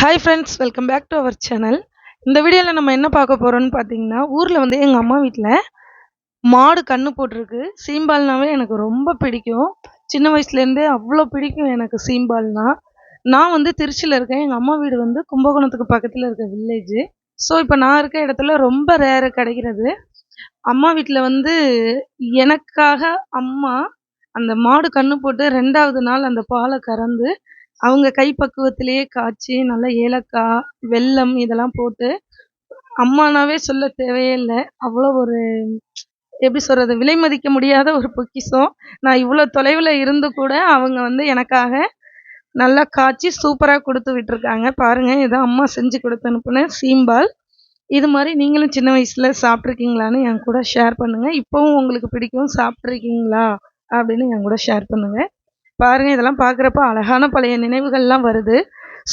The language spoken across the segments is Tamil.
Hi friends welcome back to our channel இந்த வீடியோவில் நம்ம என்ன பார்க்க போகிறோம்னு பார்த்தீங்கன்னா ஊரில் வந்து எங்கள் அம்மா வீட்டில் மாடு கன்று போட்டிருக்கு. சீம்பால்னாவே எனக்கு ரொம்ப பிடிக்கும். சின்ன வயசுலேருந்தே அவ்வளோ பிடிக்கும் எனக்கு சீம்பால்னா. நான் வந்து திருச்சியில் இருக்கேன். எங்கள் அம்மா வீடு வந்து கும்பகோணத்துக்கு பக்கத்தில் இருக்க வில்லேஜு ஸோ இப்போ நான் இருக்க இடத்துல ரொம்ப ரேரு கிடைக்கிறது. அம்மா வீட்டில் வந்து எனக்காக அம்மா அந்த மாடு கன்று போட்டு ரெண்டாவது நாள் அந்த பாலை கறந்து அவங்க கைப்பக்குவத்திலேயே காய்ச்சி நல்லா ஏலக்காய் வெல்லம் இதெல்லாம் போட்டு அம்மானாவே சொல்ல தேவையே இல்லை. அவ்வளோ ஒரு எப்படி சொல்கிறது விலை மதிக்க முடியாத ஒரு பொக்கிஷம். நான் இவ்வளோ தொலைவில் இருந்து கூட அவங்க வந்து எனக்காக நல்லா காய்ச்சி சூப்பராக கொடுத்து விட்டுருக்காங்க. பாருங்கள் இதை அம்மா செஞ்சு கொடுத்து அனுப்புனேன் சீம்பால். இது மாதிரி நீங்களும் சின்ன வயசில் சாப்பிட்ருக்கீங்களான்னு என் கூட ஷேர் பண்ணுங்கள் இப்போவும் உங்களுக்கு பிடிக்கும் சாப்பிட்ருக்கீங்களா அப்படின்னு என் கூட ஷேர் பண்ணுங்கள் பாருங்கள் இதெல்லாம் பார்க்குறப்ப அழகான பழைய நினைவுகள்லாம் வருது.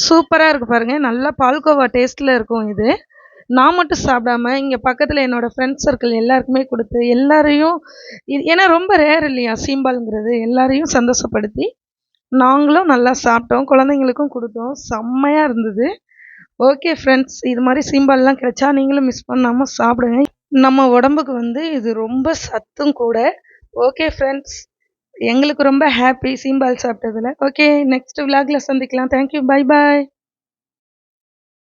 சூப்பராக இருக்குது பாருங்கள் நல்லா பால்கோவா டேஸ்ட்டில் இருக்கும் இது. நான் மட்டும் சாப்பிடாம இங்கே பக்கத்தில் என்னோடய ஃப்ரெண்ட்ஸ் சர்க்கிள் எல்லாருக்குமே கொடுத்து எல்லாரையும் இது ஏன்னா ரொம்ப ரேர் இல்லையா சீம்பாலுங்கிறது. எல்லாரையும் சந்தோஷப்படுத்தி நாங்களும் நல்லா சாப்பிட்டோம் குழந்தைங்களுக்கும் கொடுத்தோம். செம்மையாக இருந்தது. ஓகே ஃப்ரெண்ட்ஸ் இது மாதிரி சீம்பால்லாம் கிடைச்சா நீங்களும் மிஸ் பண்ணாமல் சாப்பிடுங்க. நம்ம உடம்புக்கு வந்து இது ரொம்ப சத்தும் கூட. ஓகே ஃப்ரெண்ட்ஸ் எங்களுக்கு ரொம்ப ஹாப்பி சீம்பால் சாப்பிட்டதுல. ஓகே நெக்ஸ்ட் விலாகில் சந்திக்கலாம். Thank you bye bye